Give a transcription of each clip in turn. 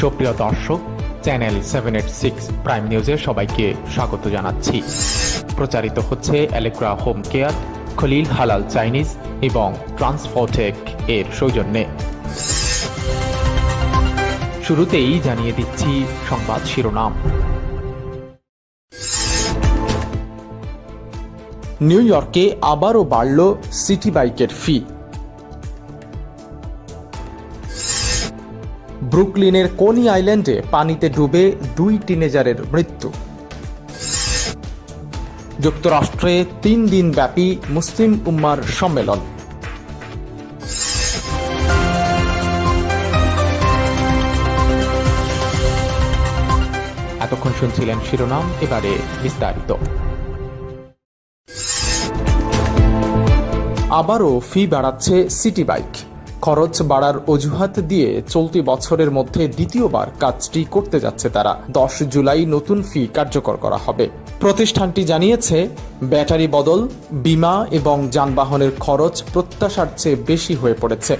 সুপ্রিয় দর্শক, channel seven eight six prime নিউজে সবাইকে স্বাগত জানাচ্ছি। প্রচারিত হচ্ছে অ্যালেক্রা হোম কেয়ার খলিল হালাল চাইনিজ এবং ট্রান্সফোটেক এর সৌজন্যে। শুরুতেই জানিয়ে দিচ্ছি সংবাদ শিরোনাম। নিউ ইয়র্কে আবারও বাড়ল সিটি বাইকের ফি। ব্রুকলিনের কোনি আইল্যান্ডে পানিতে ডুবে দুই টিনেজারের মৃত্যু। যুক্তরাষ্ট্রে তিন দিন ব্যাপী মুসলিম উম্মার সম্মেলন। এতক্ষণ শুনছিলেন শিরোনাম, এবারে বিস্তারিত। আবারও ফি বাড়াচ্ছে সিটি বাইক। খরচ বাড়ার অজুহাত দিয়ে চলতি বছরের মধ্যে দ্বিতীয়বার কাজটি করতে যাচ্ছে তারা। দশ জুলাই নতুন ফি কার্যকর করা হবে। প্রতিষ্ঠানটি জানিয়েছে, ব্যাটারি বদল, বিমা এবং যানবাহনের খরচ প্রত্যাশার চেয়ে বেশি হয়ে পড়েছে।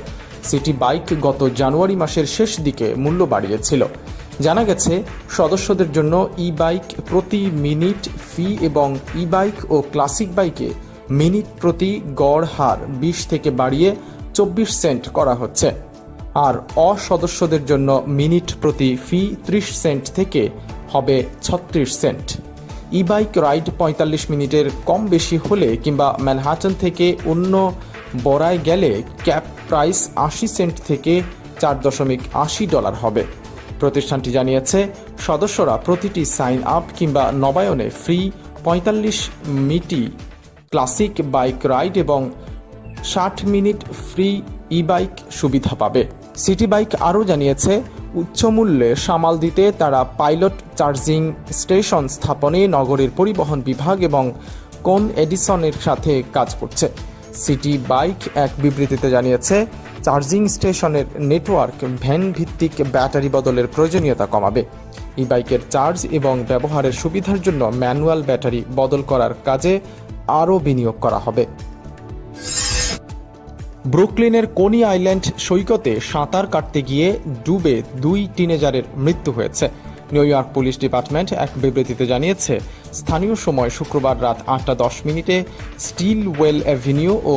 সিটি বাইক গত জানুয়ারি মাসের শেষ দিকে মূল্য বাড়িয়েছিল। জানা গেছে, সদস্যদের জন্য ই বাইক প্রতি মিনিট ফি এবং ই বাইক ও ক্লাসিক বাইকে মিনিট প্রতি গড় হার বিশ থেকে বাড়িয়ে চব্বিশ সেন্ট করা হচ্ছে। আর অসদস্যদের জন্য মিনিট প্রতি ফি ত্রিশ সেন্ট থেকে হবে ছত্রিশ সেন্ট। ই বাইক রাইড পঁয়তাল্লিশ মিনিটের কম বেশি হলে কিংবা ম্যানহাটন থেকে অন্য বড়ায় গেলে ক্যাপ প্রাইস আশি সেন্ট থেকে চার দশমিক আশি ডলার হবে। প্রতিষ্ঠানটি জানিয়েছে, সদস্যরা প্রতিটি সাইন আপ কিংবা নবায়নে ফ্রি পঁয়তাল্লিশ মিটি ক্লাসিক বাইক রাইড এবং ষাট মিনিট ফ্রি ই বাইক সুবিধা পাবে। সিটি বাইক আরও জানিয়েছে উচ্চ মূল্যে সামাল দিতে তারা পাইলট চার্জিং স্টেশন স্থাপনে নগরের পরিবহন বিভাগ এবং কোন এডিসনের সাথে কাজ করছে। সিটি বাইক এক বিবৃতিতে জানিয়েছে, চার্জিং স্টেশনের নেটওয়ার্ক ভ্যান ভিত্তিক ব্যাটারি বদলের প্রয়োজনীয়তা কমাবে। ই বাইকের চার্জ এবং ব্যবহারের সুবিধার জন্য ম্যানুয়াল ব্যাটারি বদল করার কাজে আরও বিনিয়োগ করা হবে। ব্রুকলিনের কোনি আইল্যান্ড সৈকতে সাঁতার কাটতে গিয়ে ডুবে দুই টিনেজারের মৃত্যু হয়েছে। নিউ ইয়র্ক পুলিশ ডিপার্টমেন্ট এক বিবৃতিতে জানিয়েছে, স্থানীয় সময় শুক্রবার রাত আটটা দশ মিনিটে স্টিল ওয়েল অ্যাভিনিউ ও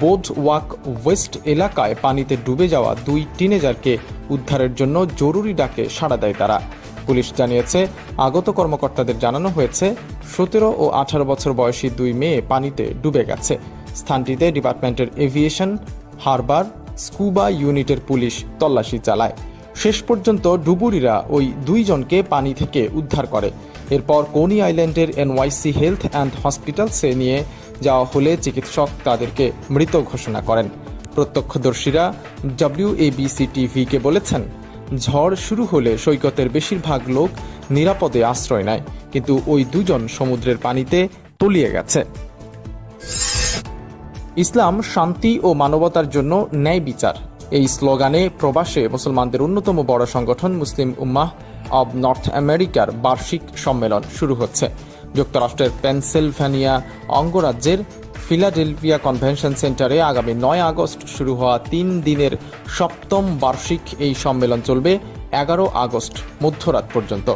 বোধ ওয়াক ওয়েস্ট এলাকায় পানিতে ডুবে যাওয়া দুই টিনেজারকে উদ্ধারের জন্য জরুরি ডাকে সাড়া দেয় তারা। পুলিশ জানিয়েছে, আগত কর্মকর্তাদের জানানো হয়েছে, সতেরো ও আঠারো বছর বয়সী দুই মেয়ে পানিতে ডুবে গেছে। স্থানটিতে ডিপার্টমেন্টের এভিয়েশন, হারবার, স্কুবা ইউনিটের পুলিশ তল্লাশি চালায়। শেষ পর্যন্ত ডুবুরিরা ওই দুইজনকে পানি থেকে উদ্ধার করে। এরপর কোনি আইল্যান্ডের এনওয়াইসি হেলথ অ্যান্ড হসপিটালসে নিয়ে যাওয়া হলে চিকিৎসক তাদেরকে মৃত ঘোষণা করেন। প্রত্যক্ষদর্শীরা ডব্লিউএবিসি টিভিকে বলেছেন, ঝড় শুরু হলে সৈকতের বেশিরভাগ লোক নিরাপদে আশ্রয় নেয়, কিন্তু ওই দুজন সমুদ্রের পানিতে তলিয়ে গেছে। ইসলাম শান্তি ও মানবতার জন্য ন্যায় বিচার। এই স্লোগানে প্রবাসে মুসলমানদের অন্যতম বড় সংগঠন মুসলিম উম্মাহ অব নর্থ আমেরিকার বার্ষিক সম্মেলন শুরু হচ্ছে। যুক্তরাষ্ট্রের পেনসিলভ্যানিয়া অঙ্গরাজ্যের ফিলাডেলফিয়া কনভেনশন সেন্টারে আগামী নয় আগস্ট শুরু হওয়া তিন দিনের সপ্তম বার্ষিক এই সম্মেলন চলবে এগারো আগস্ট মধ্যরাত পর্যন্ত।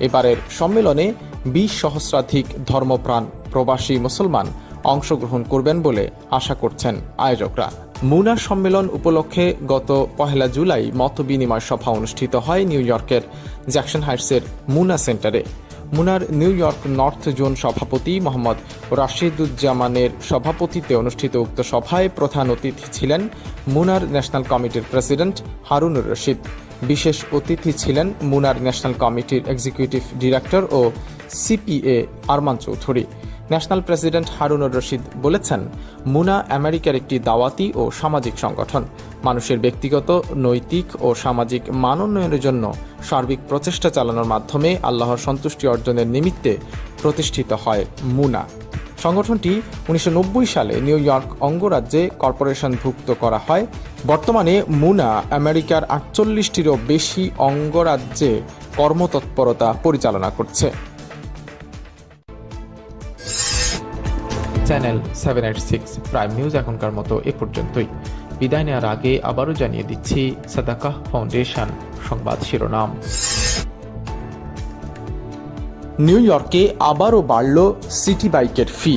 এবারের সম্মেলনে বিশ সহস্রাধিক ধর্মপ্রাণ প্রবাসী মুসলমান অংশগ্রহণ করবেন বলে আশা করছেন আয়োজকরা। মুনার সম্মেলন উপলক্ষে গত পহেলা জুলাই মত বিনিময় সভা অনুষ্ঠিত হয় নিউ ইয়র্কের জ্যাকসন হাইটসের মুনা সেন্টারে। মুনার নিউ ইয়র্ক নর্থ জোন সভাপতি মোহাম্মদ রাশিদুজ্জামানের সভাপতিত্বে অনুষ্ঠিত উক্ত সভায় প্রধান অতিথি ছিলেন মুনার ন্যাশনাল কমিটির প্রেসিডেন্ট হারুনুর রশিদ। বিশেষ অতিথি ছিলেন মুনার ন্যাশনাল কমিটির এক্সিকিউটিভ ডিরেক্টর ও CPA Arman Chowdhury. National president Harunur Rashid বলেছেন, মুনা আমেরিকার একটি দাওয়াতি ও সামাজিক সংগঠন। মানুষের ব্যক্তিগত, নৈতিক ও সামাজিক মান উন্নয়নের জন্য সার্বিক প্রচেষ্টা চালানোর মাধ্যমে আল্লাহর সন্তুষ্টি অর্জনের নিমিত্তে প্রতিষ্ঠিত হয় মুনা। সংগঠনটি উনিশশো নব্বই সালে নিউ ইয়র্ক অঙ্গরাজ্যে কর্পোরেশনভুক্ত করা হয়। বর্তমানে মুনা আমেরিকার আটচল্লিশটিরও বেশি অঙ্গরাজ্যে কর্মতৎপরতা পরিচালনা করছে। Channel seven eight six prime news এখনকার মতো এ পর্যন্তই। বিদায় নেওয়ার আগে আবারও জানিয়ে দিচ্ছি সাদাকাহ ফাউন্ডেশন সংবাদ শিরোনাম। নিউ ইয়র্কে আবারও বাড়ল সিটি বাইকের ফি।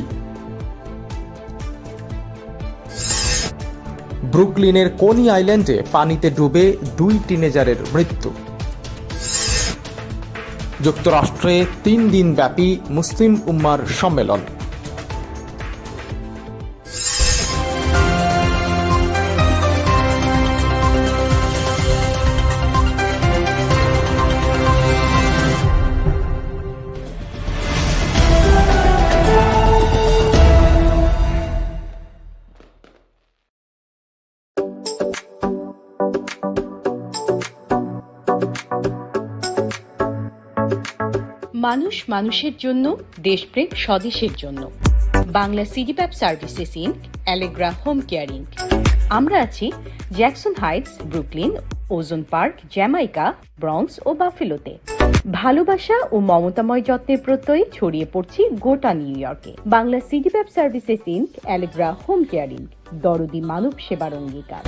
ব্রুকলিনের কোনি আইল্যান্ডে পানিতে ডুবে দুই টিনেজারের মৃত্যু। যুক্তরাষ্ট্রে তিন দিন ব্যাপী মুসলিম উম্মার সম্মেলন। মানুষ মানুষের জন্য, দেশপ্রেম স্বদেশের জন্য। Bangla CD PAP services Inc, Allegra home care আমরা আছি Jackson Heights, Brooklyn, Ozone Park, Jamaica Bronx ও বাফেলোতে। ভালোবাসা ও মমতাময় যত্নের প্রত্যয়ে ছড়িয়ে পড়ছি গোটা নিউ ইয়র্কে। Bangla CD PAP services Inc, Allegra home care দরদি মানব সেবার অঙ্গীকার।